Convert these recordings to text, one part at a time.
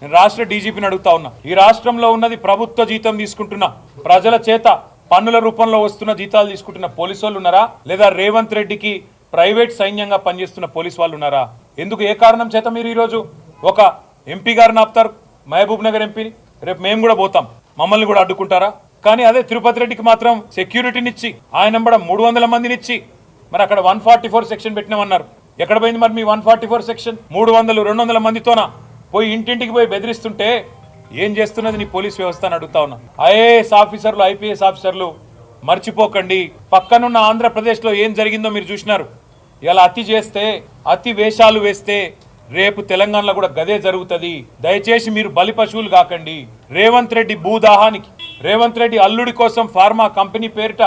నేను రాష్ట్ర డీజీపీని అడుగుతా ఉన్నా. ఈ రాష్ట్రంలో ఉన్నది ప్రభుత్వ జీతం తీసుకుంటున్న ప్రజల చేత పన్నుల రూపంలో వస్తున్న జీతాలు తీసుకుంటున్న పోలీసు వాళ్ళు ఉన్నారా? లేదా రేవంత్ రెడ్డికి ప్రైవేట్ సైన్యంగా పనిచేస్తున్న పోలీసు వాళ్ళు ఉన్నారా? ఎందుకు ఏ కారణం చేత మీరు ఈరోజు ఒక ఎంపీ గారిని ఆపుతారు? మహబూబ్ నగర్ ఎంపీని? రేపు మేము కూడా పోతాం. మమ్మల్ని కూడా అడ్డుకుంటారా? కానీ అదే తిరుపతి రెడ్డికి మాత్రం సెక్యూరిటీనిచ్చి ఆయన కూడా మూడు వందల మందినిచ్చి మరి అక్కడ వన్ ఫార్టీ ఫోర్ సెక్షన్ పెట్టినామన్నారు. ఎక్కడ పోయింది మరి మీ వన్ ఫార్టీ ఫోర్ సెక్షన్? మూడు వందలు రెండు వందల మందితోనా? పోయి ఇంటింటికి పోయి బెదిరిస్తుంటే ఏం చేస్తున్నది నీ పోలీస్ వ్యవస్థ అని అడుగుతా ఉన్నా. ఐఏఎస్ ఆఫీసర్లు ఐపీఎస్ ఆఫీసర్లు మర్చిపోకండి. పక్కనున్న ఆంధ్రప్రదేశ్లో ఏం జరిగిందో మీరు చూసినారు. ఇలా అతి చేస్తే అతి వేషాలు వేస్తే రేపు తెలంగాణలో కూడా గదే జరుగుతుంది. దయచేసి మీరు బలి పశువులు కాకండి. రేవంత్ రెడ్డి భూదాహానికి రేవంత్ రెడ్డి అల్లుడి కోసం ఫార్మా కంపెనీ పేరిట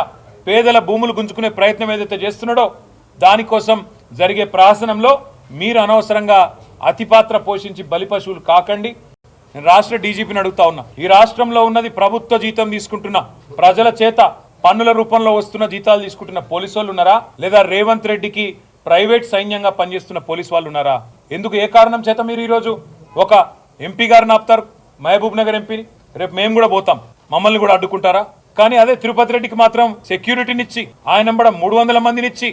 పేదల భూములు గుంజుకునే ప్రయత్నం ఏదైతే చేస్తున్నాడో దానికోసం జరిగే ప్రహసనంలో మీరు అనవసరంగా అతిపాత్ర పోషించి బలి పశువులు కాకండి. నేను రాష్ట్ర డీజీపీని అడుగుతా ఉన్నా. ఈ రాష్ట్రంలో ఉన్నది ప్రభుత్వ జీతం తీసుకుంటున్న ప్రజల చేత పన్నుల రూపంలో వస్తున్న జీతాలు తీసుకుంటున్న పోలీసు వాళ్ళు ఉన్నారా? లేదా రేవంత్ రెడ్డికి ప్రైవేట్ సైన్యంగా పనిచేస్తున్న పోలీసు వాళ్ళు ఉన్నారా? ఎందుకు ఏ కారణం చేత మీరు ఈరోజు ఒక ఎంపీ గారిని ఆపుతారు? మహబూబ్ నగర్ ఎంపీని? రేపు మేము కూడా పోతాం. మమ్మల్ని కూడా అడ్డుకుంటారా? కానీ అదే తిరుపతి రెడ్డికి మాత్రం సెక్యూరిటీనిచ్చి ఆయన కూడా మూడు వందల మందినిచ్చి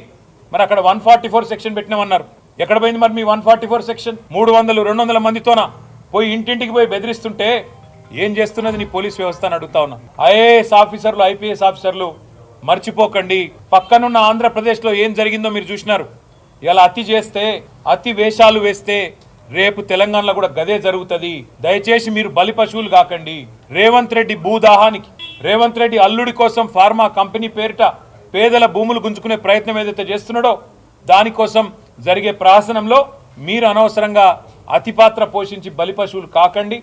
మరి అక్కడ వన్ ఫార్టీ ఫోర్ సెక్షన్ పెట్టినామన్నారు. ఎక్కడ పోయింది మరి మీ వన్ ఫార్టీ ఫోర్ సెక్షన్? మూడు వందలు రెండు వందల మందితోన? పోయి ఇంటింటికి పోయి బెదిరిస్తుంటే ఏం చేస్తున్నది నీ పోలీస్ వ్యవస్థ అని అడుగుతా ఉన్నా. ఐఏఎస్ ఆఫీసర్లు ఐపీఎస్ ఆఫీసర్లు మర్చిపోకండి. పక్కనున్న ఆంధ్రప్రదేశ్లో ఏం జరిగిందో మీరు చూసినారు. ఇలా అతి చేస్తే అతి వేషాలు వేస్తే రేపు తెలంగాణలో కూడా గదే జరుగుతుంది. దయచేసి మీరు బలి పశువులు కాకండి. రేవంత్ రెడ్డి భూదాహానికి రేవంత్ రెడ్డి అల్లుడి కోసం ఫార్మా కంపెనీ పేరిట పేదల భూములు గుంజుకునే ప్రయత్నం ఏదైతే చేస్తున్నాడో దానికోసం జరిగే ప్రహసనంలో మీరు అనవసరంగా అతిపాత్ర పోషించి బలిపశువులు కాకండి.